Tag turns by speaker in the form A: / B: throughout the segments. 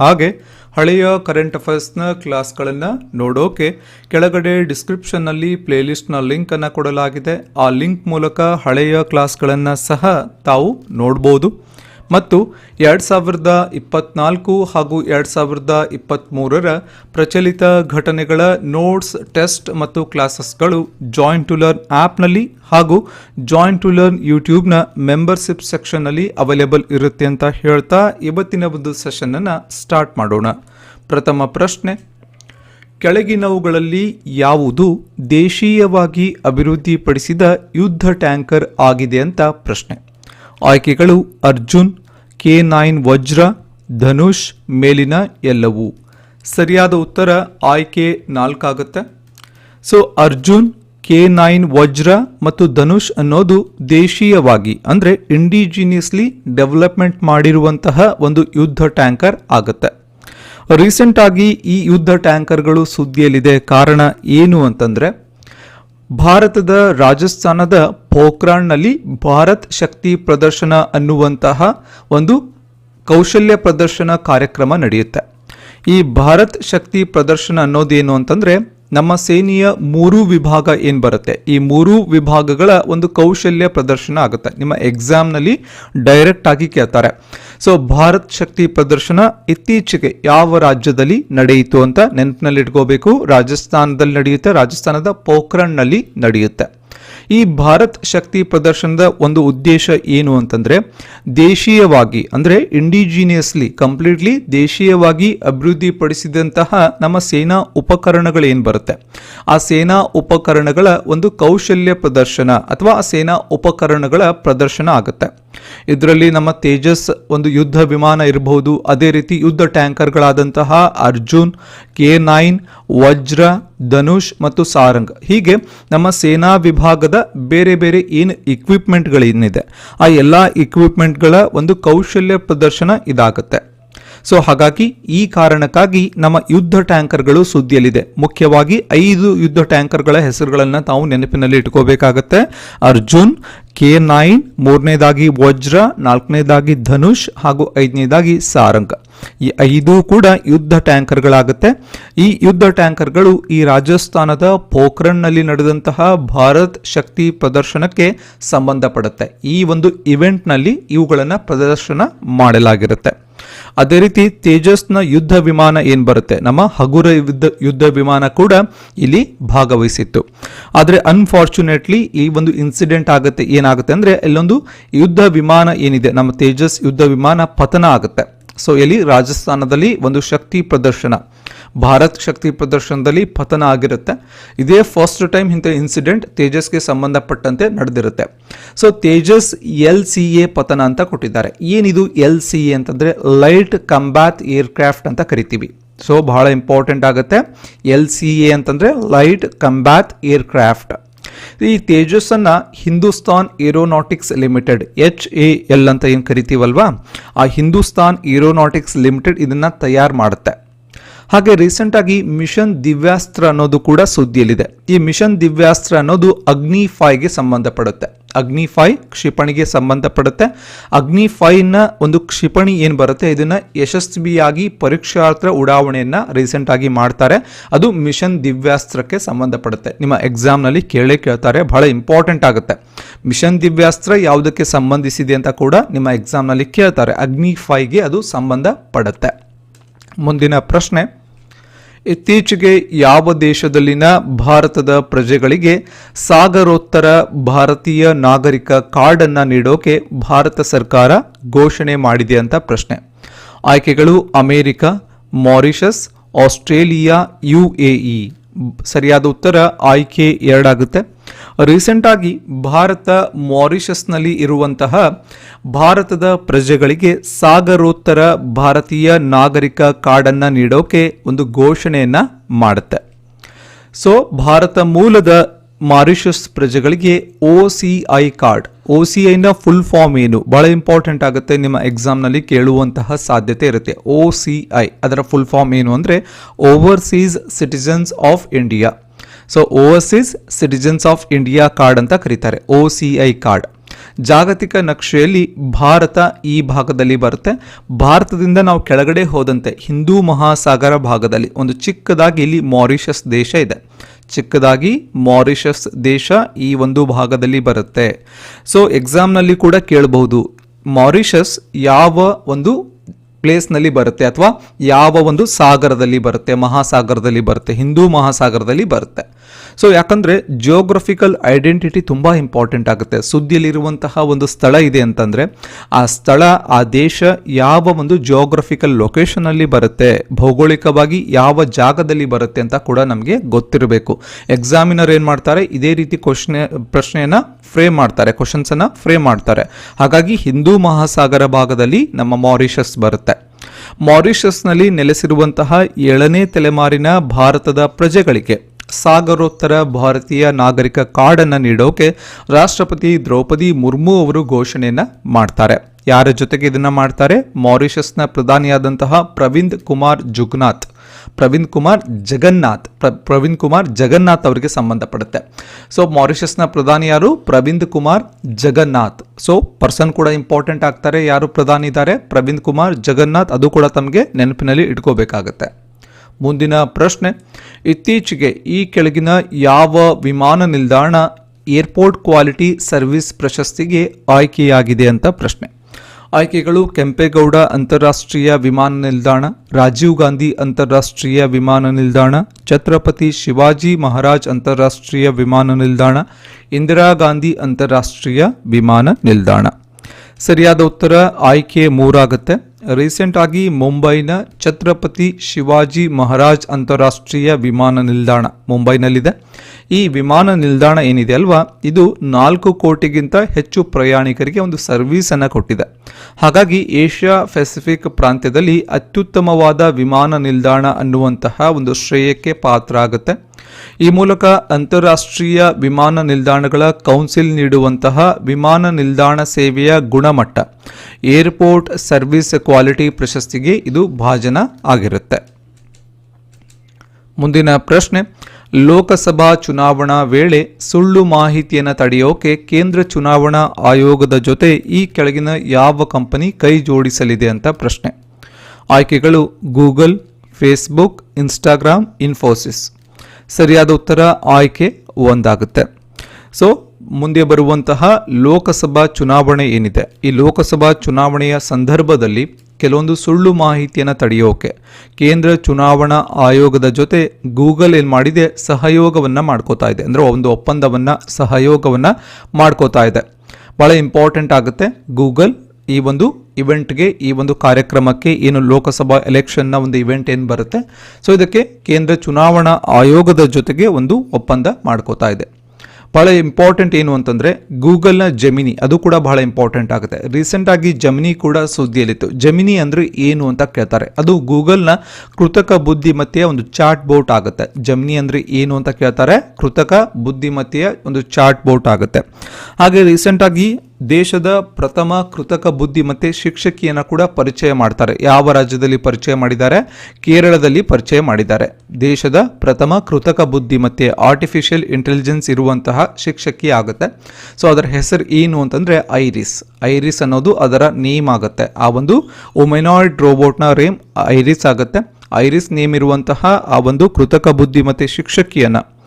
A: ಹಾಗೆ ಹಳೆಯ ಕರೆಂಟ್ ಅಫೇರ್ಸ್ನ ಕ್ಲಾಸ್ಗಳನ್ನು ನೋಡೋಕೆ ಕೆಳಗಡೆ ಡಿಸ್ಕ್ರಿಪ್ಷನ್ನಲ್ಲಿ ಪ್ಲೇಲಿಸ್ಟ್ನ ಲಿಂಕನ್ನು ಕೊಡಲಾಗಿದೆ. ಆ ಲಿಂಕ್ ಮೂಲಕ ಹಳೆಯ ಕ್ಲಾಸ್ಗಳನ್ನು ಸಹ ತಾವು ನೋಡ್ಬೋದು. ಮತ್ತು ಎರಡು ಸಾವಿರದ ಇಪ್ಪತ್ನಾಲ್ಕು ಹಾಗೂ ಎರಡು ಸಾವಿರದ ಇಪ್ಪತ್ತ್ಮೂರರ ಪ್ರಚಲಿತ ಘಟನೆಗಳ ನೋಟ್ಸ್ ಟೆಸ್ಟ್ ಮತ್ತು ಕ್ಲಾಸಸ್ಗಳು ಜಾಯಿಂಟ್ ಟು ಲರ್ನ್ ಆ್ಯಪ್ನಲ್ಲಿ ಹಾಗೂ ಜಾಯಿಂಟ್ ಟು ಲರ್ನ್ ಯೂಟ್ಯೂಬ್ನ ಮೆಂಬರ್ಶಿಪ್ ಸೆಕ್ಷನ್ನಲ್ಲಿ ಅವೈಲೇಬಲ್ ಇರುತ್ತೆ ಅಂತ ಹೇಳ್ತಾ ಇವತ್ತಿನ ಒಂದು ಸೆಷನನ್ನು ಸ್ಟಾರ್ಟ್ ಮಾಡೋಣ. ಪ್ರಥಮ ಪ್ರಶ್ನೆ, ಕೆಳಗಿನವುಗಳಲ್ಲಿ ಯಾವುದು ದೇಶೀಯವಾಗಿ ಅಭಿವೃದ್ಧಿಪಡಿಸಿದ ಯುದ್ಧ ಟ್ಯಾಂಕರ್ ಆಗಿದೆ ಅಂತ ಪ್ರಶ್ನೆ. ಆಯ್ಕೆಗಳು ಅರ್ಜುನ್ ಕೆ ನೈನ್ ವಜ್ರ, ಧನುಷ್ ಮೇಲಿನ ಎಲ್ಲವೂ. ಸರಿಯಾದ ಉತ್ತರ ಆಯ್ಕೆ ನಾಲ್ಕಾಗುತ್ತೆ. So, Arjun K nine Vajra ಮತ್ತು ಧನುಷ್ ಅನ್ನೋದು ದೇಶೀಯವಾಗಿ, ಅಂದರೆ ಇಂಡಿಜಿನಿಯಸ್ಲಿ ಡೆವಲಪ್ಮೆಂಟ್ ಮಾಡಿರುವಂತಹ ಒಂದು ಯುದ್ಧ ಟ್ಯಾಂಕರ್ ಆಗುತ್ತೆ. ರೀಸೆಂಟ್ ಆಗಿ ಈ ಯುದ್ಧ ಟ್ಯಾಂಕರ್ಗಳು ಸುದ್ದಿಯಲ್ಲಿದೆ ಕಾರಣ ಏನು ಅಂತಂದರೆ, ಭಾರತದ ರಾಜಸ್ಥಾನದ ಪೋಖ್ರಾಣ್ನಲ್ಲಿ ಭಾರತ್ ಶಕ್ತಿ ಪ್ರದರ್ಶನ ಅನ್ನುವಂತಹ ಒಂದು ಕೌಶಲ್ಯ ಪ್ರದರ್ಶನ ಕಾರ್ಯಕ್ರಮ ನಡೆಯುತ್ತೆ. ಈ ಭಾರತ್ ಶಕ್ತಿ ಪ್ರದರ್ಶನ ಅನ್ನೋದೇನು ಅಂತಂದ್ರೆ ನಮ್ಮ ಸೇನೆಯ ಮೂರು ವಿಭಾಗ ಏನು ಬರುತ್ತೆ? ಈ ಮೂರು ವಿಭಾಗಗಳ ಒಂದು ಕೌಶಲ್ಯ ಪ್ರದರ್ಶನ ಆಗುತ್ತೆ. ನಿಮ್ಮ ಎಕ್ಸಾಮ್ನಲ್ಲಿ ಡೈರೆಕ್ಟ್ ಆಗಿ ಕೇಳ್ತಾರೆ. ಸೊ, ಭಾರತ್ ಶಕ್ತಿ ಪ್ರದರ್ಶನ ಇತ್ತೀಚೆಗೆ ಯಾವ ರಾಜ್ಯದಲ್ಲಿ ನಡೆಯಿತು ಅಂತ ನೆನಪಿನಲ್ಲಿ ಇಟ್ಕೋಬೇಕು ರಾಜಸ್ಥಾನದಲ್ಲಿ ನಡೆಯುತ್ತೆ, ರಾಜಸ್ಥಾನದ ಪೋಖ್ರಣ್ನಲ್ಲಿ ನಡೆಯುತ್ತೆ. ಈ ಭಾರತ್ ಶಕ್ತಿ ಪ್ರದರ್ಶನದ ಒಂದು ಉದ್ದೇಶ ಏನು ಅಂತಂದರೆ ದೇಶೀಯವಾಗಿ, ಅಂದರೆ ಇಂಡಿಜಿನಿಯಸ್ಲಿ ಕಂಪ್ಲೀಟ್ಲಿ ದೇಶೀಯವಾಗಿ ಅಭಿವೃದ್ಧಿಪಡಿಸಿದಂತಹ ನಮ್ಮ ಸೇನಾ ಉಪಕರಣಗಳು ಏನು ಬರುತ್ತೆ? ಆ ಸೇನಾ ಉಪಕರಣಗಳ ಒಂದು ಕೌಶಲ್ಯ ಪ್ರದರ್ಶನ ಅಥವಾ ಆ ಸೇನಾ ಉಪಕರಣಗಳ ಪ್ರದರ್ಶನ ಆಗುತ್ತೆ. ಇದರಲ್ಲಿ ನಮ್ಮ ತೇಜಸ್ ಒಂದು ಯುದ್ಧ ವಿಮಾನ ಇರಬಹುದು, ಅದೇ ರೀತಿ ಯುದ್ಧ ಟ್ಯಾಂಕರ್ಗಳಾದಂತಹ ಅರ್ಜುನ್, ಕೆ ನೈನ್, ವಜ್ರ ಧನುಷ್ ಮತ್ತು ಸಾರಂಗ್. ಹೀಗೆ ನಮ್ಮ ಸೇನಾ ವಿಭಾಗದ ಬೇರೆ ಬೇರೆ ಏನು ಇಕ್ವಿಪ್ಮೆಂಟ್ಗಳೇನಿದೆ ಆ ಎಲ್ಲ ಇಕ್ವಿಪ್ಮೆಂಟ್ಗಳ ಒಂದು ಕೌಶಲ್ಯ ಪ್ರದರ್ಶನ ಇದಾಗುತ್ತೆ. ಸೊ ಹಾಗಾಗಿ ಈ ಕಾರಣಕ್ಕಾಗಿ ನಮ್ಮ ಯುದ್ಧ ಟ್ಯಾಂಕರ್ಗಳು ಸುದ್ದಿಯಲ್ಲಿದೆ. ಮುಖ್ಯವಾಗಿ ಐದು ಯುದ್ಧ ಟ್ಯಾಂಕರ್ಗಳ ಹೆಸರುಗಳನ್ನು ತಾವು ನೆನಪಿನಲ್ಲಿ ಇಟ್ಕೋಬೇಕಾಗತ್ತೆ. ಅರ್ಜುನ್, ಕೆ ನೈನ್, ಮೂರನೇದಾಗಿ ವಜ್ರ, ನಾಲ್ಕನೇದಾಗಿ ಧನುಷ್ ಹಾಗೂ ಐದನೇದಾಗಿ ಸಾರಂಗ. ಈ ಐದು ಕೂಡ ಯುದ್ಧ ಟ್ಯಾಂಕರ್ಗಳಾಗುತ್ತೆ. ಈ ಯುದ್ಧ ಟ್ಯಾಂಕರ್ಗಳು ಈ ರಾಜಸ್ಥಾನದ ಪೋಖ್ರಣ್ನಲ್ಲಿ ನಡೆದಂತಹ ಭಾರತ್ ಶಕ್ತಿ ಪ್ರದರ್ಶನಕ್ಕೆ ಸಂಬಂಧಪಡುತ್ತೆ. ಈ ಒಂದು ಇವೆಂಟ್ನಲ್ಲಿ ಇವುಗಳನ್ನು ಪ್ರದರ್ಶನ ಮಾಡಲಾಗಿರುತ್ತೆ. ಅದೇ ರೀತಿ ತೇಜಸ್ನ ಯುದ್ಧ ವಿಮಾನ ಏನು ಬರುತ್ತೆ? ನಮ್ಮ ಹಗುರ ಯುದ್ಧ ಯುದ್ಧ ವಿಮಾನ ಕೂಡ ಇಲ್ಲಿ ಭಾಗವಹಿಸಿತ್ತು. ಆದರೆ ಅನ್ಫಾರ್ಚುನೇಟ್ಲಿ ಈ ಒಂದು ಇನ್ಸಿಡೆಂಟ್ ಆಗುತ್ತೆ, ಏನಾಗುತ್ತೆ ಅಂದರೆ ಇಲ್ಲೊಂದು ಯುದ್ಧ ವಿಮಾನ ಏನಿದೆ, ನಮ್ಮ ತೇಜಸ್ ಯುದ್ಧ ವಿಮಾನ ಪತನ ಆಗುತ್ತೆ. ಸೊ ಇಲ್ಲಿ ರಾಜಸ್ಥಾನದಲ್ಲಿ ಒಂದು ಶಕ್ತಿ ಪ್ರದರ್ಶನ. ಭಾರತ್ ಶಕ್ತಿ ಪ್ರದರ್ಶನದಲ್ಲಿ ಪತನ ಆಗಿರುತ್ತೆ. ಇದೇ ಫಸ್ಟ್ ಟೈಮ್ ಇಂಥ ಇನ್ಸಿಡೆಂಟ್ ತೇಜಸ್ಗೆ ಸಂಬಂಧಪಟ್ಟಂತೆ ನಡೆದಿರುತ್ತೆ. So Tejas L C A ಪತನ ಅಂತ ಕೊಟ್ಟಿದ್ದಾರೆ. ಏನಿದು ಎಲ್ ಸಿ ಎ ಅಂತಂದರೆ ಲೈಟ್ ಕಂಬ್ಯಾತ್ ಏರ್ಕ್ರಾಫ್ಟ್ ಅಂತ ಕರಿತೀವಿ. ಸೊ ಬಹಳ ಇಂಪಾರ್ಟೆಂಟ್ ಆಗುತ್ತೆ. ಎಲ್ ಸಿ ಎ ಅಂತಂದರೆ ಲೈಟ್ ಕಂಬ್ಯಾತ್ ಏರ್ಕ್ರಾಫ್ಟ್. ಈ ತೇಜಸ್ಸನ್ನು Hindustan aeronautics limited, H A L ಅಂತ ಏನು ಕರಿತೀವಲ್ವಾ? ಆ ಹಿಂದೂಸ್ತಾನ್ ಏರೋನಾಟಿಕ್ಸ್ ಲಿಮಿಟೆಡ್ ಇದನ್ನು ತಯಾರು ಮಾಡುತ್ತೆ. ಹಾಗೆ ರೀಸೆಂಟ್ ಆಗಿ ಮಿಷನ್ ದಿವ್ಯಾಸ್ತ್ರ ಅನ್ನೋದು ಕೂಡ ಸುದ್ದಿಯಲ್ಲಿದೆ. ಈ ಮಿಷನ್ ದಿವ್ಯಾಸ್ತ್ರ ಅನ್ನೋದು ಅಗ್ನಿ ಫೈಗೆ ಸಂಬಂಧಪಡುತ್ತೆ. ಅಗ್ನಿ ಫೈ ಕ್ಷಿಪಣಿಗೆ ಸಂಬಂಧಪಡುತ್ತೆ. ಅಗ್ನಿ ನ ಒಂದು ಕ್ಷಿಪಣಿ ಏನು ಬರುತ್ತೆ? ಇದನ್ನ ಯಶಸ್ವಿಯಾಗಿ ಪರೀಕ್ಷಾರ್ಥ ಉಡಾವಣೆಯನ್ನು ರೀಸೆಂಟ್ ಆಗಿ ಮಾಡ್ತಾರೆ. ಅದು ಮಿಷನ್ ದಿವ್ಯಾಸ್ತ್ರಕ್ಕೆ ಸಂಬಂಧಪಡುತ್ತೆ. ನಿಮ್ಮ ಎಕ್ಸಾಮ್ನಲ್ಲಿ ಕೇಳೇ ಕೇಳ್ತಾರೆ. ಬಹಳ ಇಂಪಾರ್ಟೆಂಟ್ ಆಗುತ್ತೆ. ಮಿಷನ್ ದಿವ್ಯಾಸ್ತ್ರ ಯಾವುದಕ್ಕೆ ಸಂಬಂಧಿಸಿದೆ ಅಂತ ಕೂಡ ನಿಮ್ಮ ಎಕ್ಸಾಮ್ನಲ್ಲಿ ಕೇಳ್ತಾರೆ. ಅಗ್ನಿ ಫೈಗೆ ಅದು ಸಂಬಂಧ ಪಡುತ್ತೆ ಮುಂದಿನ ಪ್ರಶ್ನೆ. ಇತ್ತೀಚೆಗೆ ಯಾವ ದೇಶದಲ್ಲಿನ ಭಾರತದ ಪ್ರಜೆಗಳಿಗೆ ಸಾಗರೋತ್ತರ ಭಾರತೀಯ ನಾಗರಿಕ ಕಾರ್ಡ್ ಕಾರ್ಡನ್ನು ನೀಡೋಕೆ ಭಾರತ ಸರ್ಕಾರ ಘೋಷಣೆ ಮಾಡಿದೆ ಅಂತ ಪ್ರಶ್ನೆ. ಆಯ್ಕೆಗಳು ಅಮೆರಿಕ, ಮಾರಿಷಸ್, ಆಸ್ಟ್ರೇಲಿಯಾ, ಯುಎಇ. ಸರಿಯಾದ ಉತ್ತರ ಆಯ್ಕೆ ಎರಡಾಗುತ್ತೆ. ರೀಸೆಂಟ್ ಆಗಿ ಭಾರತ ಮಾರಿಷಸ್ನಲ್ಲಿ ಇರುವಂತಹ ಭಾರತದ ಪ್ರಜೆಗಳಿಗೆ ಸಾಗರೋತ್ತರ ಭಾರತೀಯ ನಾಗರಿಕ ಕಾರ್ಡನ್ನು ನೀಡೋಕೆ ಒಂದು ಘೋಷಣೆಯನ್ನ ಮಾಡುತ್ತೆ. ಸೊ ಭಾರತ ಮೂಲದ ಮಾರಿಷಸ್ ಪ್ರಜೆಗಳಿಗೆ O C I card O C ಐನ ಫುಲ್ ಫಾರ್ಮ್ ಏನು? ಬಹಳ ಇಂಪಾರ್ಟೆಂಟ್ ಆಗುತ್ತೆ. ನಿಮ್ಮ ಎಕ್ಸಾಮ್ನಲ್ಲಿ ಕೇಳುವಂತಹ ಸಾಧ್ಯತೆ ಇರುತ್ತೆ. ಒ ಸಿ ಐ ಅದರ ಫುಲ್ ಫಾರ್ಮ್ ಏನು ಅಂದರೆ overseas citizens of India so overseas citizens of India card ಅಂತ ಕರೀತಾರೆ. ಒ ಸಿ ಐ ಕಾರ್ಡ್ ಜಾಗತಿಕ ನಕ್ಷೆಯಲ್ಲಿ ಭಾರತ ಈ ಭಾಗದಲ್ಲಿ ಬರುತ್ತೆ. ಭಾರತದಿಂದ ನಾವು ಕೆಳಗಡೆ ಹೋದಂತೆ ಹಿಂದೂ ಮಹಾಸಾಗರ ಭಾಗದಲ್ಲಿ ಒಂದು ಚಿಕ್ಕದಾಗಿ ಇಲ್ಲಿ ಮಾರಿಷಸ್ ದೇಶ ಇದೆ. ಚಿಕ್ಕದಾಗಿ ಮಾರಿಷಸ್ ದೇಶ ಈ ಒಂದು ಭಾಗದಲ್ಲಿ ಬರುತ್ತೆ. ಸೊ ಎಕ್ಸಾಮ್ನಲ್ಲಿ ಕೂಡ ಕೇಳಬಹುದು. ಮಾರಿಷಸ್ ಯಾವ ಒಂದು ಪ್ಲೇಸ್ನಲ್ಲಿ ಬರುತ್ತೆ ಅಥವಾ ಯಾವ ಒಂದು ಸಾಗರದಲ್ಲಿ ಬರುತ್ತೆ, ಮಹಾಸಾಗರದಲ್ಲಿ ಬರುತ್ತೆ, ಹಿಂದೂ ಮಹಾಸಾಗರದಲ್ಲಿ ಬರುತ್ತೆ. ಸೊ ಯಾಕಂದರೆ ಜಿಯೋಗ್ರಫಿಕಲ್ ಐಡೆಂಟಿಟಿ ತುಂಬ ಇಂಪಾರ್ಟೆಂಟ್ ಆಗುತ್ತೆ. ಸುದ್ದಿಯಲ್ಲಿರುವಂತಹ ಒಂದು ಸ್ಥಳ ಇದೆ ಅಂತಂದರೆ, ಆ ಸ್ಥಳ, ಆ ದೇಶ ಯಾವ ಒಂದು ಜಿಯೋಗ್ರಫಿಕಲ್ ಲೊಕೇಶನಲ್ಲಿ ಬರುತ್ತೆ, ಭೌಗೋಳಿಕವಾಗಿ ಯಾವ ಜಾಗದಲ್ಲಿ ಬರುತ್ತೆ ಅಂತ ಕೂಡ ನಮಗೆ ಗೊತ್ತಿರಬೇಕು. ಎಕ್ಸಾಮಿನರ್ ಏನು ಮಾಡ್ತಾರೆ, ಇದೇ ರೀತಿ ಕ್ವಶ್ನೆ ಪ್ರಶ್ನೆಯನ್ನು ಫ್ರೇಮ್ ಮಾಡ್ತಾರೆ ಕ್ವಶನ್ಸನ್ನು ಫ್ರೇಮ್ ಮಾಡ್ತಾರೆ. ಹಾಗಾಗಿ ಹಿಂದೂ ಮಹಾಸಾಗರ ಭಾಗದಲ್ಲಿ ನಮ್ಮ ಮಾರಿಷಸ್ ಬರುತ್ತೆ. ಮಾರಿಷಸ್ನಲ್ಲಿ ನೆಲೆಸಿರುವಂತಹ ಏಳನೇ ತಲೆಮಾರಿನ ಭಾರತದ ಪ್ರಜೆಗಳಿಗೆ ಸಾಗರೋತ್ತರ ಭಾರತೀಯ ನಾಗರಿಕ ಕಾರ್ಡನ್ನು ನೀಡೋಕೆ ರಾಷ್ಟ್ರಪತಿ ದ್ರೌಪದಿ ಮುರ್ಮು ಅವರು ಘೋಷಣೆಯನ್ನು ಮಾಡ್ತಾರೆ. ಯಾರ ಜೊತೆಗೆ ಇದನ್ನ ಮಾಡ್ತಾರೆ? ಮಾರಿಷಸ್ನ ಪ್ರಧಾನಿಯಾದಂತಹ ಪ್ರವೀಂದ್ ಕುಮಾರ್ ಜುಗ್ನಾಥ್. ಪ್ರವೀಂದ್ ಕುಮಾರ್ ಜಗನ್ನಾಥ್. ಪ್ರ- ಪ್ರವೀಣ್ ಕುಮಾರ್ ಜಗನ್ನಾಥ್ ಅವರಿಗೆ ಸಂಬಂಧಪಡುತ್ತೆ. ಸೊ, ಮಾರಿಷಸ್ನ ಪ್ರಧಾನಿ ಯಾರು? ಪ್ರವೀಂದ್ ಕುಮಾರ್ ಜಗನ್ನಾಥ್. ಸೊ, ಪರ್ಸನ್ ಕೂಡ ಇಂಪಾರ್ಟೆಂಟ್ ಆಗ್ತಾರೆ ಯಾರು ಪ್ರಧಾನಿ ಇದ್ದಾರೆ? ಪ್ರವೀಂದ್ ಕುಮಾರ್ ಜಗನ್ನಾಥ್. ಅದು ಕೂಡ ತಮಗೆ ನೆನಪಿನಲ್ಲಿ ಇಟ್ಕೋಬೇಕಾಗತ್ತೆ. ಮುಂದಿನ ಪ್ರಶ್ನೆ. ಇತ್ತೀಚೆಗೆ ಈ ಕೆಳಗಿನ ಯಾವ ವಿಮಾನ ನಿಲ್ದಾಣ ಏರ್ಪೋರ್ಟ್ ಕ್ವಾಲಿಟಿ ಸರ್ವಿಸ್ ಪ್ರಶಸ್ತಿಗೆ ಆಯ್ಕೆಯಾಗಿದೆ ಅಂತ ಪ್ರಶ್ನೆ. ಆಯ್ಕೆಗಳು ಕೆಂಪೇಗೌಡ ಅಂತಾರಾಷ್ಟ್ರೀಯ ವಿಮಾನ ನಿಲ್ದಾಣ, ರಾಜೀವ್ ಗಾಂಧಿ ಅಂತಾರಾಷ್ಟ್ರೀಯ ವಿಮಾನ ನಿಲ್ದಾಣ, ಛತ್ರಪತಿ ಶಿವಾಜಿ ಮಹಾರಾಜ್ ಅಂತಾರಾಷ್ಟ್ರೀಯ ವಿಮಾನ ನಿಲ್ದಾಣ, ಇಂದಿರಾ ಗಾಂಧಿ ಅಂತಾರಾಷ್ಟ್ರೀಯ ವಿಮಾನ ನಿಲ್ದಾಣ. ಸರಿಯಾದ ಉತ್ತರ ಆಯ್ಕೆ ಮೂರಾಗುತ್ತೆ. ರೀಸೆಂಟ್ ಆಗಿ ಮುಂಬೈನ ಛತ್ರಪತಿ ಶಿವಾಜಿ ಮಹಾರಾಜ್ ಅಂತಾರಾಷ್ಟ್ರೀಯ ವಿಮಾನ ನಿಲ್ದಾಣ ಮುಂಬೈನಲ್ಲಿದೆ. ಈ ವಿಮಾನ ನಿಲ್ದಾಣ ಏನಿದೆ ಅಲ್ವಾ? ಇದು ನಾಲ್ಕು ಕೋಟಿಗಿಂತ ಹೆಚ್ಚು ಪ್ರಯಾಣಿಕರಿಗೆ ಒಂದು ಸರ್ವಿಸ್ ಅನ್ನು ಕೊಟ್ಟಿದೆ. ಹಾಗಾಗಿ ಏಷ್ಯಾ ಪೆಸಿಫಿಕ್ ಪ್ರಾಂತ್ಯದಲ್ಲಿ ಅತ್ಯುತ್ತಮವಾದ ವಿಮಾನ ನಿಲ್ದಾಣ ಅನ್ನುವಂತಹ ಒಂದು ಶ್ರೇಯಕ್ಕೆ ಪಾತ್ರ ಆಗುತ್ತೆ. ಈ ಮೂಲಕ ಅಂತಾರಾಷ್ಟ್ರೀಯ ವಿಮಾನ ನಿಲ್ದಾಣಗಳ ಕೌನ್ಸಿಲ್ ನೀಡುವಂತಹ ವಿಮಾನ ನಿಲ್ದಾಣ ಸೇವೆಯ ಗುಣಮಟ್ಟ, ಏರ್ಪೋರ್ಟ್ ಸರ್ವಿಸ್ ಕ್ವಾಲಿಟಿ ಪ್ರಶಸ್ತಿಗೆ ಇದು ಭಾಜನ ಆಗಿರುತ್ತೆ. ಮುಂದಿನ ಪ್ರಶ್ನೆ ಲೋಕಸಭಾ ಚುನಾವಣಾ ವೇಳೆ ಸುಳ್ಳು ಮಾಹಿತಿಯನ್ನು ತಡೆಯೋಕೆ ಕೇಂದ್ರ ಚುನಾವಣಾ ಆಯೋಗದ ಜೊತೆ ಈ ಕೆಳಗಿನ ಯಾವ ಕಂಪನಿ ಕೈ ಜೋಡಿಸಲಿದೆ ಅಂತ ಪ್ರಶ್ನೆ. ಆಯ್ಕೆಗಳು ಗೂಗಲ್, ಫೇಸ್ಬುಕ್, ಇನ್ಸ್ಟಾಗ್ರಾಮ್, ಇನ್ಫೋಸಿಸ್. ಸರಿಯಾದ ಉತ್ತರ ಆಯ್ಕೆ ಒಂದಾಗುತ್ತೆ. ಸೊ, ಮುಂದೆ ಬರುವಂತಹ ಲೋಕಸಭಾ ಚುನಾವಣೆ ಏನಿದೆ? ಈ ಲೋಕಸಭಾ ಚುನಾವಣೆಯ ಸಂದರ್ಭದಲ್ಲಿ ಕೆಲವೊಂದು ಸುಳ್ಳು ಮಾಹಿತಿಯನ್ನು ತಡೆಯೋಕೆ ಕೇಂದ್ರ ಚುನಾವಣಾ ಆಯೋಗದ ಜೊತೆ ಗೂಗಲ್ ಏನು ಮಾಡಿದೆ, ಸಹಯೋಗವನ್ನು ಮಾಡ್ಕೋತಾ ಇದೆ. ಅಂದರೆ ಒಂದು ಒಪ್ಪಂದವನ್ನು, ಸಹಯೋಗವನ್ನು ಮಾಡ್ಕೋತಾ ಇದೆ. ಭಾಳ ಇಂಪಾರ್ಟೆಂಟ್ ಆಗುತ್ತೆ. ಗೂಗಲ್ ಈ ಒಂದು ಇವೆಂಟ್ಗೆ ಈ ಒಂದು ಕಾರ್ಯಕ್ರಮಕ್ಕೆ ಏನು ಲೋಕಸಭಾ ಎಲೆಕ್ಷನ್ನ ಒಂದು ಇವೆಂಟ್ ಏನು ಬರುತ್ತೆ. ಸೊ ಇದಕ್ಕೆ ಕೇಂದ್ರ ಚುನಾವಣಾ ಆಯೋಗದ ಜೊತೆಗೆ ಒಂದು ಒಪ್ಪಂದ ಮಾಡ್ಕೋತಾ ಇದೆ. ಭಾಳ ಇಂಪಾರ್ಟೆಂಟ್ ಏನು ಅಂತಂದರೆ ಗೂಗಲ್ನ ಜಮಿನಿ ಅದು ಕೂಡ ಬಹಳ ಇಂಪಾರ್ಟೆಂಟ್ ಆಗುತ್ತೆ. ರೀಸೆಂಟಾಗಿ ಜಮಿನಿ ಕೂಡ ಸುದ್ದಿಯಲ್ಲಿತ್ತು. ಜಮಿನಿ ಅಂದರೆ ಏನು ಅಂತ ಕೇಳ್ತಾರೆ? ಅದು ಗೂಗಲ್ನ ಕೃತಕ ಬುದ್ಧಿಮತ್ತೆಯ ಒಂದು ಚಾಟ್ ಬೋಟ್ ಆಗುತ್ತೆ. ಜಮಿನಿ ಅಂದರೆ ಏನು ಅಂತ ಕೇಳ್ತಾರೆ? ಕೃತಕ ಬುದ್ಧಿಮತ್ತೆಯ ಒಂದು ಚಾಟ್ ಬೋಟ್ ಆಗುತ್ತೆ. ಹಾಗೆ ರೀಸೆಂಟಾಗಿ ದೇಶದ ಪ್ರಥಮ ಕೃತಕ ಬುದ್ಧಿಮತ್ತೆ ಶಿಕ್ಷಕಿಯನ್ನು ಕೂಡ ಪರಿಚಯ ಮಾಡ್ತಾರೆ. ಯಾವ ರಾಜ್ಯದಲ್ಲಿ ಪರಿಚಯ ಮಾಡಿದ್ದಾರೆ? ಕೇರಳದಲ್ಲಿ ಪರಿಚಯ ಮಾಡಿದ್ದಾರೆ. ದೇಶದ ಪ್ರಥಮ ಕೃತಕ ಬುದ್ಧಿಮತ್ತೆ ಆರ್ಟಿಫಿಷಿಯಲ್ ಇಂಟೆಲಿಜೆನ್ಸ್ ಇರುವಂತಹ ಶಿಕ್ಷಕಿ ಆಗುತ್ತೆ. ಸೊ ಅದರ ಹೆಸರು ಏನು ಅಂತಂದರೆ ಐರಿಸ್. ಐರಿಸ್ ಅನ್ನೋದು ಅದರ ನೇಮ್ ಆಗುತ್ತೆ. ಆ ಒಂದು ಒಮೆನಾಯ್ಡ್ ರೋಬೋಟ್ನ ರೇಮ್ ಐರಿಸ್ ಆಗುತ್ತೆ. ಐರಿಸ್ ನೇಮ್ ಇರುವಂತಹ ಆ ಒಂದು ಕೃತಕ ಬುದ್ಧಿಮತ್ತೆ ಶಿಕ್ಷಕಿಯನ್ನು.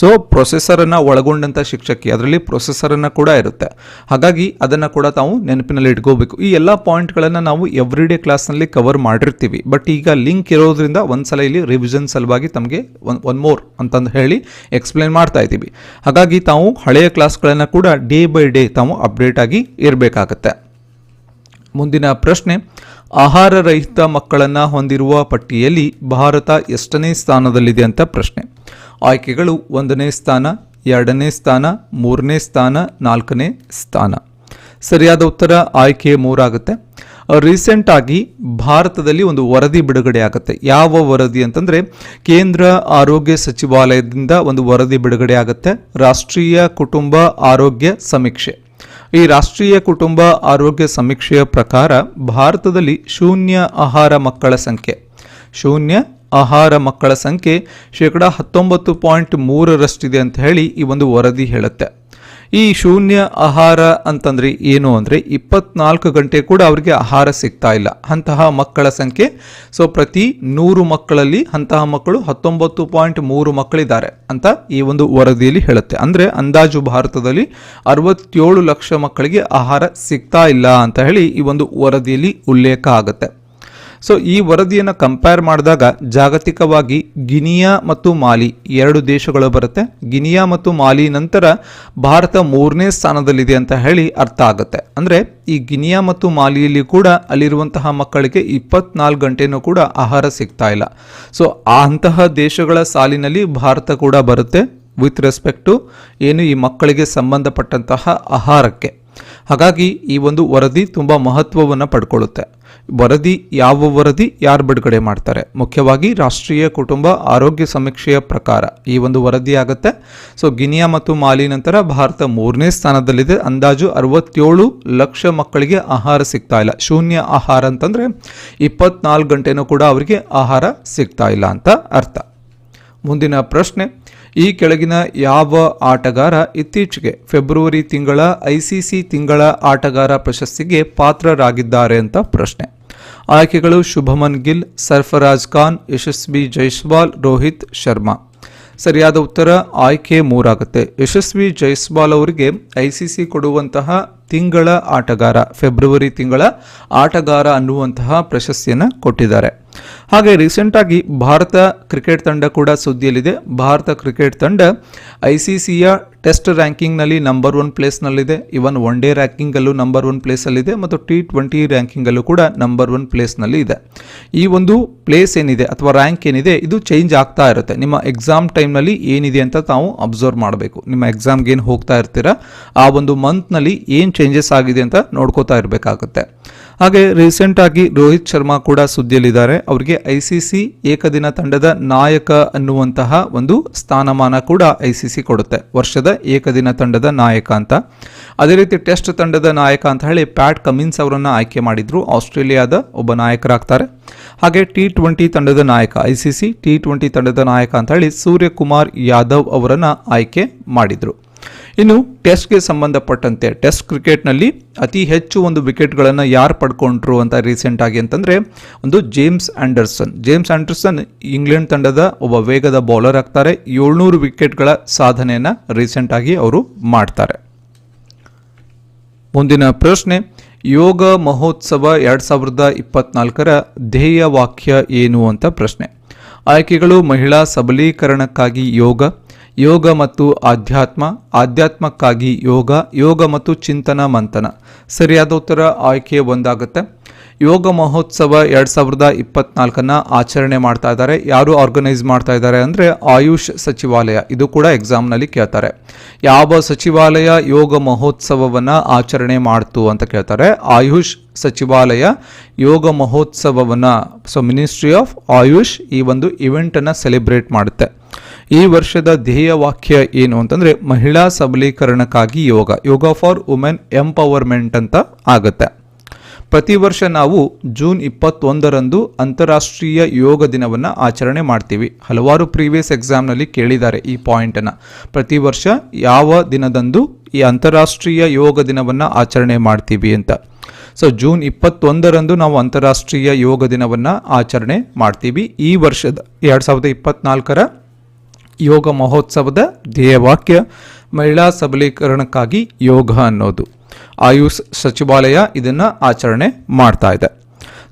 A: ಸೊ ಪ್ರೊಸೆಸರನ್ನು ಒಳಗೊಂಡಂಥ ಶಿಕ್ಷಕಿ, ಅದರಲ್ಲಿ ಪ್ರೊಸೆಸರನ್ನು ಕೂಡ ಇರುತ್ತೆ. ಹಾಗಾಗಿ ಅದನ್ನು ಕೂಡ ತಾವು ನೆನಪಿನಲ್ಲಿ ಇಟ್ಕೋಬೇಕು. ಈ ಎಲ್ಲ ಪಾಯಿಂಟ್ಗಳನ್ನು ನಾವು ಎವ್ರಿ ಡೇ ಕ್ಲಾಸ್ನಲ್ಲಿ ಕವರ್ ಮಾಡಿರ್ತೀವಿ. ಬಟ್ ಈಗ ಲಿಂಕ್ ಇರೋದ್ರಿಂದ ಒಂದ್ಸಲ ಇಲ್ಲಿ ರಿವಿಷನ್ ಸಲುವಾಗಿ ತಮಗೆ ಒನ್ ಒನ್ ಮೋರ್ ಅಂತಂದು ಹೇಳಿ ಎಕ್ಸ್ಪ್ಲೇನ್ ಮಾಡ್ತಾ ಇದ್ದೀವಿ. ಹಾಗಾಗಿ ತಾವು ಹಳೆಯ ಕ್ಲಾಸ್ಗಳನ್ನು ಕೂಡ ಡೇ ಬೈ ಡೇ ತಾವು ಅಪ್ಡೇಟ್ ಆಗಿ ಇರಬೇಕಾಗತ್ತೆ. ಮುಂದಿನ ಪ್ರಶ್ನೆ, ಆಹಾರ ರಹಿತ ಮಕ್ಕಳನ್ನು ಹೊಂದಿರುವ ಪಟ್ಟಿಯಲ್ಲಿ ಭಾರತ ಎಷ್ಟನೇ ಸ್ಥಾನದಲ್ಲಿದೆ ಅಂತ ಪ್ರಶ್ನೆ. ಆಯ್ಕೆಗಳು ಒಂದನೇ ಸ್ಥಾನ, ಎರಡನೇ ಸ್ಥಾನ, ಮೂರನೇ ಸ್ಥಾನ, ನಾಲ್ಕನೇ ಸ್ಥಾನ. ಸರಿಯಾದ ಉತ್ತರ ಆಯ್ಕೆ ಮೂರಾಗುತ್ತೆ. ರೀಸೆಂಟ್ ಆಗಿ ಭಾರತದಲ್ಲಿ ಒಂದು ವರದಿ ಬಿಡುಗಡೆ ಆಗುತ್ತೆ. ಯಾವ ವರದಿ ಅಂತಂದ್ರೆ, ಕೇಂದ್ರ ಆರೋಗ್ಯ ಸಚಿವಾಲಯದಿಂದ ಒಂದು ವರದಿ ಬಿಡುಗಡೆ ಆಗುತ್ತೆ. ರಾಷ್ಟ್ರೀಯ ಕುಟುಂಬ ಆರೋಗ್ಯ ಸಮೀಕ್ಷೆ. ಈ ರಾಷ್ಟ್ರೀಯ ಕುಟುಂಬ ಆರೋಗ್ಯ ಸಮೀಕ್ಷೆಯ ಪ್ರಕಾರ ಭಾರತದಲ್ಲಿ ಶೂನ್ಯ ಆಹಾರ ಮಕ್ಕಳ ಸಂಖ್ಯೆ. ಶೂನ್ಯ ಆಹಾರ ಮಕ್ಕಳ ಸಂಖ್ಯೆ ಶೇಕಡ ಹತ್ತೊಂಬತ್ತು ಪಾಯಿಂಟ್ ಮೂರರಷ್ಟಿದೆ ಅಂತ ಹೇಳಿ ಈ ಒಂದು ವರದಿ ಹೇಳುತ್ತೆ. ಈ ಶೂನ್ಯ ಆಹಾರ ಅಂತಂದ್ರೆ ಏನು ಅಂದರೆ ಇಪ್ಪತ್ನಾಲ್ಕು ಗಂಟೆ ಕೂಡ ಅವರಿಗೆ ಆಹಾರ ಸಿಗ್ತಾ ಇಲ್ಲ. ಅಂತಹ ಮಕ್ಕಳ ಸಂಖ್ಯೆ. ಸೊ ಪ್ರತಿ ನೂರು ಮಕ್ಕಳಲ್ಲಿ ಅಂತಹ ಮಕ್ಕಳು ಹತ್ತೊಂಬತ್ತು ಪಾಯಿಂಟ್ ಮೂರು ಮಕ್ಕಳಿದ್ದಾರೆ ಅಂತ ಈ ಒಂದು ವರದಿಯಲ್ಲಿ ಹೇಳುತ್ತೆ. ಅಂದರೆ ಅಂದಾಜು ಭಾರತದಲ್ಲಿ ಅರವತ್ತೇಳು ಲಕ್ಷ ಮಕ್ಕಳಿಗೆ ಆಹಾರ ಸಿಗ್ತಾ ಇಲ್ಲ ಅಂತ ಹೇಳಿ ಈ ಒಂದು ವರದಿಯಲ್ಲಿ ಉಲ್ಲೇಖ ಆಗುತ್ತೆ. ಸೊ ಈ ವರದಿಯನ್ನು ಕಂಪೇರ್ ಮಾಡಿದಾಗ ಜಾಗತಿಕವಾಗಿ ಗಿನಿಯಾ ಮತ್ತು ಮಾಲಿ ಎರಡು ದೇಶಗಳು ಬರುತ್ತೆ. ಗಿನಿಯಾ ಮತ್ತು ಮಾಲಿ ನಂತರ ಭಾರತ ಮೂರನೇ ಸ್ಥಾನದಲ್ಲಿದೆ ಅಂತ ಹೇಳಿ ಅರ್ಥ ಆಗುತ್ತೆ. ಅಂದರೆ ಈ ಗಿನಿಯಾ ಮತ್ತು ಮಾಲಿಯಲ್ಲಿ ಕೂಡ ಅಲ್ಲಿರುವಂತಹ ಮಕ್ಕಳಿಗೆ ಇಪ್ಪತ್ನಾಲ್ಕು ಗಂಟೆನೂ ಕೂಡ ಆಹಾರ ಸಿಗ್ತಾ ಇಲ್ಲ. ಸೊ ಅಂತಹ ದೇಶಗಳ ಸಾಲಿನಲ್ಲಿ ಭಾರತ ಕೂಡ ಬರುತ್ತೆ. ವಿತ್ ರೆಸ್ಪೆಕ್ಟು ಏನು ಈ ಮಕ್ಕಳಿಗೆ ಸಂಬಂಧಪಟ್ಟಂತಹ ಆಹಾರಕ್ಕೆ. ಹಾಗಾಗಿ ಈ ಒಂದು ವರದಿ ತುಂಬ ಮಹತ್ವವನ್ನು ಪಡ್ಕೊಳ್ಳುತ್ತೆ. ವರದಿ ಯಾವ ವರದಿ ಯಾರು ಬಿಡುಗಡೆ ಮಾಡ್ತಾರೆ? ಮುಖ್ಯವಾಗಿ ರಾಷ್ಟ್ರೀಯ ಕುಟುಂಬ ಆರೋಗ್ಯ ಸಮೀಕ್ಷೆಯ ಪ್ರಕಾರ ಈ ಒಂದು ವರದಿ ಆಗುತ್ತೆ. ಸೊ, ಗಿನಿಯಾ ಮತ್ತು ಮಾಲಿ ನಂತರ ಭಾರತ ಮೂರನೇ ಸ್ಥಾನದಲ್ಲಿದೆ. ಅಂದಾಜು ಅರವತ್ತೇಳು ಲಕ್ಷ ಮಕ್ಕಳಿಗೆ ಆಹಾರ ಸಿಗ್ತಾ ಇಲ್ಲ. ಶೂನ್ಯ ಆಹಾರ ಅಂತಂದರೆ ಇಪ್ಪತ್ನಾಲ್ಕು ಗಂಟೆನೂ ಕೂಡ ಅವರಿಗೆ ಆಹಾರ ಸಿಗ್ತಾ ಇಲ್ಲ ಅಂತ ಅರ್ಥ. ಮುಂದಿನ ಪ್ರಶ್ನೆ ಈ ಕೆಳಗಿನ ಯಾವ ಆಟಗಾರ ಇತ್ತೀಚೆಗೆ ಫೆಬ್ರವರಿ ತಿಂಗಳ ಐಸಿಸಿ ತಿಂಗಳ ಆಟಗಾರ ಪ್ರಶಸ್ತಿಗೆ ಪಾತ್ರರಾಗಿದ್ದಾರೆ ಅಂತ ಪ್ರಶ್ನೆ. ಆಯ್ಕೆಗಳು ಶುಭಮನ್ ಗಿಲ್, ಸರ್ಫರಾಜ್ ಖಾನ್, ಯಶಸ್ವಿ ಜೈಸ್ವಾಲ್, ರೋಹಿತ್ ಶರ್ಮಾ. ಸರಿಯಾದ ಉತ್ತರ ಆಯ್ಕೆ ಮೂರಾಗುತ್ತೆ. ಯಶಸ್ವಿ ಜೈಸ್ವಾಲ್ ಅವರಿಗೆ ಐಸಿಸಿ ಕೊಡುವಂತಹ ತಿಂಗಳ ಆಟಗಾರ, ಫೆಬ್ರವರಿ ತಿಂಗಳ ಆಟಗಾರ ಅನ್ನುವಂತಹ ಪ್ರಶಸ್ತಿಯನ್ನು ಕೊಟ್ಟಿದ್ದಾರೆ. ಹಾಗೆ ರೀಸೆಂಟಾಗಿ ಭಾರತ ಕ್ರಿಕೆಟ್ ತಂಡ ಕೂಡ ಸುದ್ದಿಯಲ್ಲಿದೆ. ಭಾರತ ಕ್ರಿಕೆಟ್ ತಂಡ ಐ ಸಿ ಸಿಯ ಟೆಸ್ಟ್ ರ್ಯಾಂಕಿಂಗ್ನಲ್ಲಿ ನಂಬರ್ ಒನ್ ಪ್ಲೇಸ್ನಲ್ಲಿದೆ ಇವನ್ ಒನ್ ಡೇ ರ್ಯಾಂಕಿಂಗಲ್ಲೂ ನಂಬರ್ ಒನ್ ಪ್ಲೇಸಲ್ಲಿದೆ ಮತ್ತು ಟಿ ಟ್ವೆಂಟಿ ರ್ಯಾಂಕಿಂಗಲ್ಲೂ ಕೂಡ ನಂಬರ್ ಒನ್ ಪ್ಲೇಸ್ನಲ್ಲಿ ಇದೆ. ಈ ಒಂದು ಪ್ಲೇಸ್ ಏನಿದೆ ಅಥವಾ ರ್ಯಾಂಕ್ ಏನಿದೆ, ಇದು ಚೇಂಜ್ ಆಗ್ತಾ ಇರುತ್ತೆ. ನಿಮ್ಮ ಎಕ್ಸಾಮ್ ಟೈಮ್ನಲ್ಲಿ ಏನಿದೆ ಅಂತ ತಾವು ಅಬ್ಸರ್ವ್ ಮಾಡಬೇಕು. ನಿಮ್ಮ ಎಕ್ಸಾಮ್ಗೆ ಏನು ಹೋಗ್ತಾ ಇರ್ತೀರಾ, ಆ ಒಂದು ಮಂತ್ನಲ್ಲಿ ಏನು ಚೇಂಜಸ್ ಆಗಿದೆ ಅಂತ ನೋಡ್ಕೋತಾ ಇರಬೇಕಾಗುತ್ತೆ. ಹಾಗೆ ರೀಸೆಂಟ್ ಆಗಿ ರೋಹಿತ್ ಶರ್ಮಾ ಕೂಡ ಸುದ್ದಿಯಲ್ಲಿದ್ದಾರೆ. ಅವರಿಗೆ ಐಸಿಸಿ ಏಕದಿನ ತಂಡದ ನಾಯಕ ಅನ್ನುವಂತಹ ಒಂದು ಸ್ಥಾನಮಾನ ಕೂಡ ಐಸಿಸಿ ಕೊಡುತ್ತೆ. ವರ್ಷದ ಏಕದಿನ ತಂಡದ ನಾಯಕ ಅಂತ. ಅದೇ ರೀತಿ ಟೆಸ್ಟ್ ತಂಡದ ನಾಯಕ ಅಂತ ಹೇಳಿ ಪ್ಯಾಟ್ ಕಮಿನ್ಸ್ ಅವರನ್ನು ಆಯ್ಕೆ ಮಾಡಿದ್ರು. ಆಸ್ಟ್ರೇಲಿಯಾದ ಒಬ್ಬ ನಾಯಕರಾಗ್ತಾರೆ. ಹಾಗೆ ಟಿ ಟ್ವೆಂಟಿ ತಂಡದ ನಾಯಕ ಐಸಿಸಿ ಟಿ ಟ್ವೆಂಟಿ ತಂಡದ ನಾಯಕ ಅಂತ ಹೇಳಿ ಸೂರ್ಯಕುಮಾರ್ ಯಾದವ್ ಅವರನ್ನು ಆಯ್ಕೆ ಮಾಡಿದ್ರು. ಇನ್ನು ಟೆಸ್ಟ್ಗೆ ಸಂಬಂಧಪಟ್ಟಂತೆ ಟೆಸ್ಟ್ ಕ್ರಿಕೆಟ್ನಲ್ಲಿ ಅತಿ ಹೆಚ್ಚು ಒಂದು ವಿಕೆಟ್ಗಳನ್ನು ಯಾರು ಪಡ್ಕೊಂಡ್ರು ಅಂತ ರೀಸೆಂಟ್ ಆಗಿ ಅಂತಂದರೆ ಒಂದು James Anderson James Anderson England ತಂಡದ ಒಬ್ಬ ವೇಗದ ಬೌಲರ್ ಆಗ್ತಾರೆ. ಏಳ್ನೂರು ವಿಕೆಟ್ಗಳ ಸಾಧನೆಯನ್ನು ರೀಸೆಂಟ್ ಆಗಿ ಅವರು ಮಾಡ್ತಾರೆ. ಮುಂದಿನ ಪ್ರಶ್ನೆ, ಯೋಗ ಮಹೋತ್ಸವ ಎರಡು ಸಾವಿರದ ಇಪ್ಪತ್ನಾಲ್ಕರ ಧ್ಯೇಯ ವಾಕ್ಯ ಏನು ಅಂತ ಪ್ರಶ್ನೆ. ಆಯ್ಕೆಗಳು ಮಹಿಳಾ ಸಬಲೀಕರಣಕ್ಕಾಗಿ ಯೋಗ ಯೋಗ ಮತ್ತು ಆಧ್ಯಾತ್ಮ, ಆಧ್ಯಾತ್ಮಕ್ಕಾಗಿ ಯೋಗ ಯೋಗ ಮತ್ತು ಚಿಂತನ ಮಂಥನ. ಸರಿಯಾದ ಉತ್ತರ ಆಯ್ಕೆ ಒಂದಾಗುತ್ತೆ. ಯೋಗ ಮಹೋತ್ಸವ ಎರಡು ಸಾವಿರದ ಇಪ್ಪತ್ನಾಲ್ಕನ್ನು ಆಚರಣೆ ಮಾಡ್ತಾ ಇದ್ದಾರೆ. ಯಾರು ಆರ್ಗನೈಸ್ ಮಾಡ್ತಾ ಇದ್ದಾರೆ ಅಂದರೆ ಆಯುಷ್ ಸಚಿವಾಲಯ. ಇದು ಕೂಡ ಎಕ್ಸಾಮ್ನಲ್ಲಿ ಕೇಳ್ತಾರೆ. ಯಾವ ಸಚಿವಾಲಯ ಯೋಗ ಮಹೋತ್ಸವವನ್ನು ಆಚರಣೆ ಮಾಡ್ತು ಅಂತ ಕೇಳ್ತಾರೆ. ಆಯುಷ್ ಸಚಿವಾಲಯ ಯೋಗ ಮಹೋತ್ಸವವನ್ನು ಸೊ ಮಿನಿಸ್ಟ್ರಿ ಆಫ್ ಆಯುಷ್ ಈ ಒಂದು ಇವೆಂಟನ್ನು ಸೆಲೆಬ್ರೇಟ್ ಮಾಡುತ್ತೆ. ಈ ವರ್ಷದ ಧ್ಯೇಯ ವಾಕ್ಯ ಏನು ಅಂತಂದರೆ ಮಹಿಳಾ ಸಬಲೀಕರಣಕ್ಕಾಗಿ ಯೋಗ. ಯೋಗ ಫಾರ್ ವುಮೆನ್ ಎಂಪವರ್ಮೆಂಟ್ ಅಂತ ಆಗುತ್ತೆ. ಪ್ರತಿ ವರ್ಷ ನಾವು ಜೂನ್ ಇಪ್ಪತ್ತೊಂದರಂದು ಅಂತಾರಾಷ್ಟ್ರೀಯ ಯೋಗ ದಿನವನ್ನು ಆಚರಣೆ ಮಾಡ್ತೀವಿ. ಹಲವಾರು ಪ್ರೀವಿಯಸ್ ಎಕ್ಸಾಮ್ನಲ್ಲಿ ಕೇಳಿದ್ದಾರೆ ಈ ಪಾಯಿಂಟನ್ನು. ಪ್ರತಿ ವರ್ಷ ಯಾವ ದಿನದಂದು ಈ ಅಂತಾರಾಷ್ಟ್ರೀಯ ಯೋಗ ದಿನವನ್ನು ಆಚರಣೆ ಮಾಡ್ತೀವಿ ಅಂತ. ಸೊ, ಜೂನ್ ಇಪ್ಪತ್ತೊಂದರಂದು ನಾವು ಅಂತಾರಾಷ್ಟ್ರೀಯ ಯೋಗ ದಿನವನ್ನು ಆಚರಣೆ ಮಾಡ್ತೀವಿ. ಈ ವರ್ಷದ ಎರಡು ಸಾವಿರದ ಇಪ್ಪತ್ನಾಲ್ಕರ ಯೋಗ ಮಹೋತ್ಸವದ ಧ್ಯೇಯವಾಕ್ಯ ಮಹಿಳಾ ಸಬಲೀಕರಣಕ್ಕಾಗಿ ಯೋಗ ಅನ್ನೋದು. ಆಯುಷ್ ಸಚಿವಾಲಯ ಇದನ್ನು ಆಚರಣೆ ಮಾಡ್ತಾ ಇದೆ.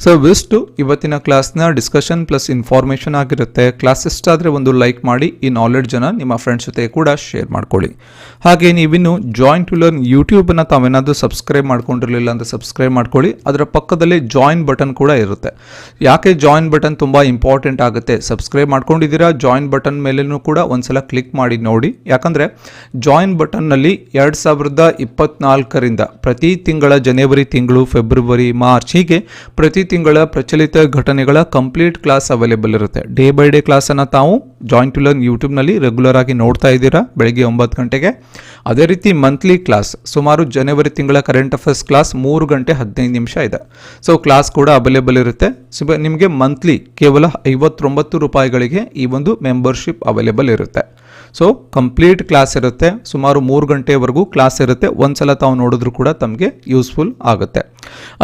A: ಸೊ ಇವಿಷ್ಟು ಇವತ್ತಿನ ಕ್ಲಾಸ್ನ ಡಿಸ್ಕಷನ್ ಪ್ಲಸ್ ಇನ್ಫಾರ್ಮೇಷನ್ ಆಗಿರುತ್ತೆ. ಕ್ಲಾಸ್ ಇಷ್ಟ ಆದರೆ ಒಂದು ಲೈಕ್ ಮಾಡಿ, ಈ ನಾಲೆಡ್ಜನ್ನು ನಿಮ್ಮ ಫ್ರೆಂಡ್ಸ್ ಜೊತೆ ಕೂಡ ಶೇರ್ ಮಾಡ್ಕೊಳ್ಳಿ. ಹಾಗೆ ನೀವಿನ್ನು ಜಾಯಿನ್ ಟು ಲರ್ನ್ ಯೂಟ್ಯೂಬನ್ನು ತಾವೇನಾದರೂ ಸಬ್ಸ್ಕ್ರೈಬ್ ಮಾಡ್ಕೊಂಡಿರಲಿಲ್ಲ ಅಂದರೆ ಸಬ್ಸ್ಕ್ರೈಬ್ ಮಾಡ್ಕೊಳ್ಳಿ. ಅದರ ಪಕ್ಕದಲ್ಲಿ ಜಾಯಿನ್ ಬಟನ್ ಕೂಡ ಇರುತ್ತೆ. ಯಾಕೆ ಜಾಯಿನ್ ಬಟನ್ ತುಂಬ ಇಂಪಾರ್ಟೆಂಟ್ ಆಗುತ್ತೆ? ಸಬ್ಸ್ಕ್ರೈಬ್ ಮಾಡ್ಕೊಂಡಿದ್ದೀರಾ? ಜಾಯಿನ್ ಬಟನ್ ಮೇಲೇನೂ ಕೂಡ ಒಂದ್ಸಲ ಕ್ಲಿಕ್ ಮಾಡಿ, ನೋಡಿ. ಯಾಕಂದರೆ ಜಾಯಿನ್ ಬಟನ್ನಲ್ಲಿ ಎರಡು ಸಾವಿರದ ಇಪ್ಪತ್ನಾಲ್ಕರಿಂದ ಪ್ರತಿ ತಿಂಗಳ ಜನವರಿ ತಿಂಗಳು ಫೆಬ್ರವರಿ ಮಾರ್ಚ್ ಹೀಗೆ ಪ್ರತಿ ತಿಂಗಳ ಪ್ರಚಲಿತ ಘಟನೆಗಳ ಕಂಪ್ಲೀಟ್ ಕ್ಲಾಸ್ ಅವೈಲೇಬಲ್ ಇರುತ್ತೆ. ಡೇ ಬೈ ಡೇ ಕ್ಲಾಸನ್ನು ತಾವು ಜಾಯಿಂಟ್ ಟು ಲರ್ನ್ ಯೂಟ್ಯೂಬ್ನಲ್ಲಿ ರೆಗ್ಯುಲರ್ ಆಗಿ ನೋಡ್ತಾ ಇದ್ದೀರಾ? ಬೆಳಗ್ಗೆ ಒಂಬತ್ತು ಗಂಟೆಗೆ. ಅದೇ ರೀತಿ ಮಂತ್ಲಿ ಕ್ಲಾಸ್ ಸುಮಾರು ಜನವರಿ ತಿಂಗಳ ಕರೆಂಟ್ ಅಫೇರ್ಸ್ ಕ್ಲಾಸ್ ಮೂರು ಗಂಟೆ ಹದಿನೈದು ನಿಮಿಷ ಇದೆ. ಸೊ ಕ್ಲಾಸ್ ಕೂಡ ಅವೈಲೇಬಲ್ ಇರುತ್ತೆ. ಸೊ ನಿಮಗೆ ಮಂತ್ಲಿ ಕೇವಲ ಐವತ್ತೊಂಬತ್ತು ರೂಪಾಯಿಗಳಿಗೆ ಈ ಒಂದು ಮೆಂಬರ್ಶಿಪ್ ಅವೈಲೇಬಲ್ ಇರುತ್ತೆ. ಸೊ ಕಂಪ್ಲೀಟ್ ಕ್ಲಾಸ್ ಇರುತ್ತೆ. ಸುಮಾರು ಮೂರು ಗಂಟೆವರೆಗೂ ಕ್ಲಾಸ್ ಇರುತ್ತೆ. ಒಂದ್ಸಲ ತಾವು ನೋಡಿದ್ರು ಕೂಡ ತಮಗೆ ಯೂಸ್ಫುಲ್ ಆಗುತ್ತೆ.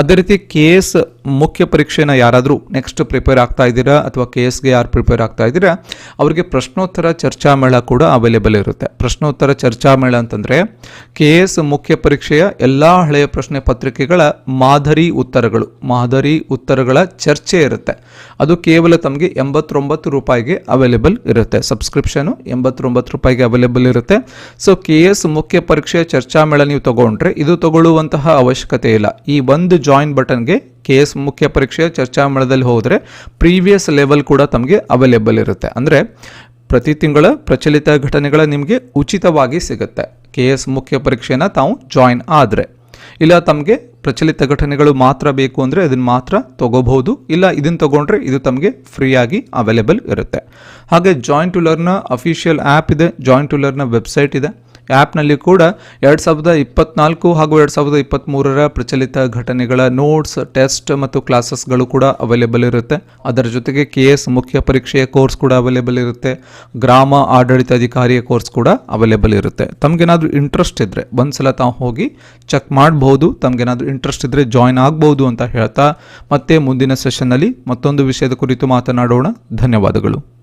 A: ಅದೇ ರೀತಿ ಕೆ ಎಸ್ ಮುಖ್ಯ ಪರೀಕ್ಷೆನ ಯಾರಾದರೂ ನೆಕ್ಸ್ಟ್ ಪ್ರಿಪೇರ್ ಆಗ್ತಾ ಇದ್ದೀರಾ ಅಥವಾ ಕೆ ಎಸ್ಗೆ ಯಾರು ಪ್ರಿಪೇರ್ ಆಗ್ತಾ ಇದ್ದೀರಾ, ಅವರಿಗೆ ಪ್ರಶ್ನೋತ್ತರ ಚರ್ಚಾ ಮೇಳ ಕೂಡ ಅವೈಲೇಬಲ್ ಇರುತ್ತೆ. ಪ್ರಶ್ನೋತ್ತರ ಚರ್ಚಾ ಮೇಳ ಅಂತಂದರೆ ಕೆ ಎಸ್ ಮುಖ್ಯ ಪರೀಕ್ಷೆಯ ಎಲ್ಲ ಹಳೆಯ ಪ್ರಶ್ನೆ ಪತ್ರಿಕೆಗಳ ಮಾದರಿ ಉತ್ತರಗಳು, ಮಾದರಿ ಉತ್ತರಗಳ ಚರ್ಚೆ ಇರುತ್ತೆ. ಅದು ಕೇವಲ ತಮಗೆ ಎಂಬತ್ತೊಂಬತ್ತು ರೂಪಾಯಿಗೆ ಅವೈಲೇಬಲ್ ಇರುತ್ತೆ. ಸಬ್ಸ್ಕ್ರಿಪ್ಷನು ಎಂಬತ್ತೊಂಬತ್ತು ರೂಪಾಯಿಗೆ ಅವೈಲೇಬಲ್ ಇರುತ್ತೆ. ಸೊ ಕೆ ಎಸ್ ಮುಖ್ಯ ಪರೀಕ್ಷೆ ಚರ್ಚಾ ಮೇಳ ನೀವು ತಗೊಂಡ್ರೆ ಇದು ತಗೊಳ್ಳುವಂತಹ ಅವಶ್ಯಕತೆ ಇಲ್ಲ. ಈ ಒಂದು ಜಾಯಿನ್ ಬಟನ್ಗೆ ಕೆ ಎಸ್ ಮುಖ್ಯ ಪರೀಕ್ಷೆ ಚರ್ಚಾ ಮೇಳದಲ್ಲಿ ಹೋದರೆ ಪ್ರೀವಿಯಸ್ ಲೆವೆಲ್ ಕೂಡ ತಮಗೆ ಅವೈಲೇಬಲ್ ಇರುತ್ತೆ. ಅಂದರೆ ಪ್ರತಿ ತಿಂಗಳ ಪ್ರಚಲಿತ ಘಟನೆಗಳ ನಿಮಗೆ ಉಚಿತವಾಗಿ ಸಿಗುತ್ತೆ. ಕೆ ಎಸ್ ಮುಖ್ಯ ಪರೀಕ್ಷೆನ ತಾವು ಜಾಯಿನ್ ಆದರೆ. ಇಲ್ಲ ತಮಗೆ ಪ್ರಚಲಿತ ಘಟನೆಗಳು ಮಾತ್ರ ಬೇಕು ಅಂದರೆ ಅದನ್ನು ಮಾತ್ರ ತಗೋಬಹುದು. ಇಲ್ಲ, ಇದನ್ನು ತಗೊಂಡ್ರೆ ಇದು ತಮಗೆ ಫ್ರೀಯಾಗಿ ಅವೈಲೇಬಲ್ ಇರುತ್ತೆ. ಹಾಗೆ joint to learn official app ಇದೆ. ಜಾಯಿಂಟ್ ಟು ಲರ್ನ ವೆಬ್ಸೈಟ್ ಇದೆ. ಆ್ಯಪ್ನಲ್ಲಿ ಕೂಡ ಎರಡು ಸಾವಿರದ ಇಪ್ಪತ್ನಾಲ್ಕು ಹಾಗೂ ಎರಡು ಸಾವಿರದ ಇಪ್ಪತ್ತ್ಮೂರರ ಪ್ರಚಲಿತ ಘಟನೆಗಳ ನೋಟ್ಸ್, ಟೆಸ್ಟ್ ಮತ್ತು ಕ್ಲಾಸಸ್ಗಳು ಕೂಡ ಅವೈಲೇಬಲ್ ಇರುತ್ತೆ. ಅದರ ಜೊತೆಗೆ ಕೆ ಎಸ್ ಮುಖ್ಯ ಪರೀಕ್ಷೆಯ ಕೋರ್ಸ್ ಕೂಡ ಅವೈಲೇಬಲ್ ಇರುತ್ತೆ. ಗ್ರಾಮ ಆಡಳಿತಾಧಿಕಾರಿಯ ಕೋರ್ಸ್ ಕೂಡ ಅವೈಲೇಬಲ್ ಇರುತ್ತೆ. ತಮಗೇನಾದರೂ ಇಂಟ್ರೆಸ್ಟ್ ಇದ್ದರೆ ಒಂದ್ಸಲ ತಾವು ಹೋಗಿ ಚೆಕ್ ಮಾಡಬಹುದು ತಮಗೇನಾದರೂ ಇಂಟ್ರೆಸ್ಟ್ ಇದ್ದರೆ ಜಾಯ್ನ್ ಆಗ್ಬೋದು ಅಂತ ಹೇಳ್ತಾ ಮತ್ತೆ ಮುಂದಿನ ಸೆಷನ್ನಲ್ಲಿ ಮತ್ತೊಂದು ವಿಷಯದ ಕುರಿತು ಮಾತನಾಡೋಣ. ಧನ್ಯವಾದಗಳು.